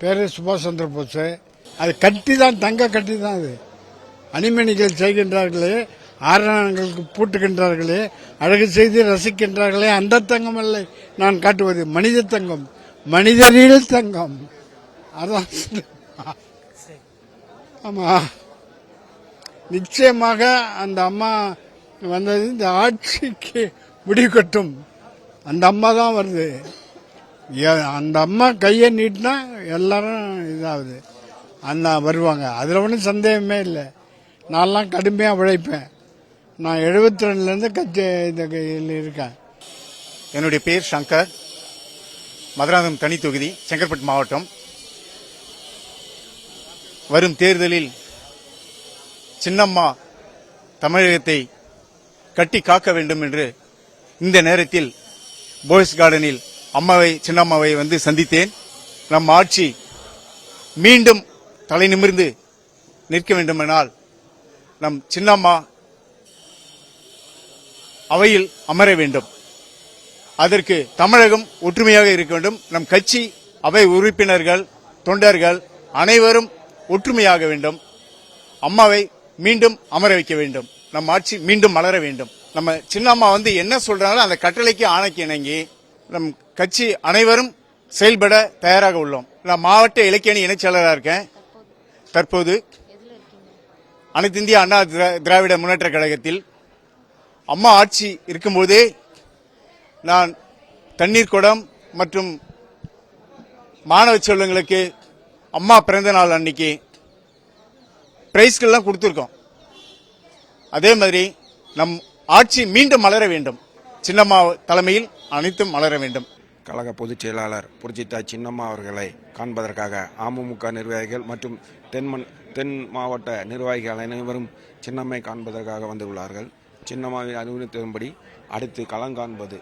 பேர் சுபாஷ் சந்திர போஸ். அது கட்டி தான் தங்க கட்டி தான் அது. அணிமணிகள் செய்கின்றார்களே ஆரணங்களுக்கு பூட்டுகின்றார்களே அழகு செய்து ரசிக்கின்றார்களே அந்த தங்கம் இல்லை நான் காட்டுவது மனித தங்கம் மனிதரில் தங்கம். அதான். ஆமா. நிச்சயமாக அந்த அம்மா வந்தது இந்த ஆட்சிக்கு முடிவு கட்டும். அந்த அம்மா தான் வருது. அந்த அம்மா கையை நீட்டினா எல்லாரும் இதாகுது. அந்த வருவாங்க. அதில் ஒன்றும் சந்தேகமே இல்லை. நான்லாம் கடுமையாக உழைப்பேன். நான் எழுபத்தி ரெண்டுலேருந்து கட்சி இந்த கையில் இருக்கேன். என்னுடைய பேர் சங்கர். மதுராந்தகம் தனி தொகுதி செங்கற்பட்டு மாவட்டம். வரும் தேர்தலில் சின்னம்மா தமிழகத்தை கட்டி காக்க வேண்டும் என்று இந்த நேரத்தில் போய்ஸ் கார்டனில் அம்மாவை சின்னம்மாவை வந்து சந்தித்தேன். நம் ஆட்சி மீண்டும் தலை நிமிர்ந்து நிற்க வேண்டுமெனால் நம் சின்னம்மா அவையில் அமர வேண்டும். அதற்கு தமிழகம் ஒற்றுமையாக இருக்க வேண்டும். நம் கட்சி அவை உறுப்பினர்கள் தொண்டர்கள் அனைவரும் ஒற்றுமையாக வேண்டும். அம்மாவை மீண்டும் அமர வைக்க வேண்டும். நம் ஆட்சி மீண்டும் மலர வேண்டும். நம்ம சின்னம்மா வந்து என்ன சொல்றாங்களோ அந்த கட்டளைக்கு ஆணைக்கு இணங்கி நம் கட்சி அனைவரும் செயல்பட தயாராக உள்ளோம். நான் மாவட்ட இலக்கியணி இணைச் செயலராக இருக்கேன். தற்போது அனைத்து இந்திய அண்ணா திரா- திராவிட முன்னேற்ற கழகத்தில் அம்மா ஆட்சி இருக்கும்போதே நான் தண்ணீர் குடம் மற்றும் மாணவ செல்வங்களுக்கு அம்மா பிறந்த நாள் அன்னைக்கு பிரைஸ்கள்லாம் கொடுத்துருக்கோம். அதே மாதிரி நம் ஆட்சி மீண்டும் மலர வேண்டும். சின்னம்மா தலைமையில் அனைத்தும் மலர வேண்டும். கழக பொதுச் செயலாளர் புரட்சித்தாய் சின்னம்மா அவர்களை காண்பதற்காக அமமுக நிர்வாகிகள் மற்றும் தென்மன் தென் மாவட்ட நிர்வாகிகள் அனைவரும் சின்னம்மை காண்பதற்காக வந்துள்ளார்கள். சின்னம்மாவின் அறிவுறுத்தின்படி அடுத்து களம் காண்பது.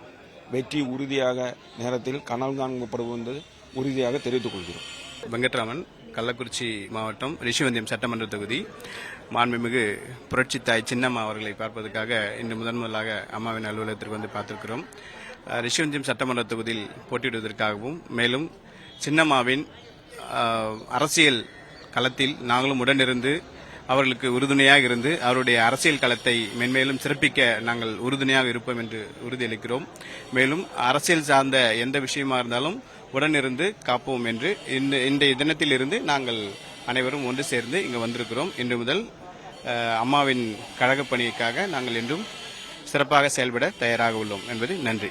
வெற்றி உறுதியாக நேரத்தில் கனல் காண்படுவது உறுதியாக தெரிவித்துக் கொள்கிறோம். வெங்கட்ராமன் கள்ளக்குறிச்சி மாவட்டம் ரிஷிவந்தியம் சட்டமன்ற தொகுதி. மாண்புமிகு புரட்சித்தாய் சின்னம்மா அவர்களை பார்ப்பதற்காக இன்று முதன் முதலாக அம்மாவின் அலுவலகத்திற்கு வந்து பார்த்திருக்கிறோம். ரிஷிவந்தியம் சட்டமன்ற தொகுதியில் போட்டியிடுவதற்காகவும் மேலும் சின்னம்மாவின் அரசியல் களத்தில் நாங்களும் உடனிருந்து அவர்களுக்கு உறுதுணையாக இருந்து அவருடைய அரசியல் களத்தை மென்மேலும் சிறப்பிக்க நாங்கள் உறுதுணையாக இருப்போம் என்று உறுதியளிக்கிறோம். மேலும் அரசியல் சார்ந்த எந்த விஷயமா இருந்தாலும் உடனிருந்து காப்போம் என்று இந்த இன்றைய தினத்திலிருந்து நாங்கள் அனைவரும் ஒன்று சேர்ந்து இங்கு வந்திருக்கிறோம். இன்று முதல் அம்மாவின் கழகப் பணிக்காக நாங்கள் இன்றும் சிறப்பாக செயல்பட தயாராக உள்ளோம் என்பது நன்றி.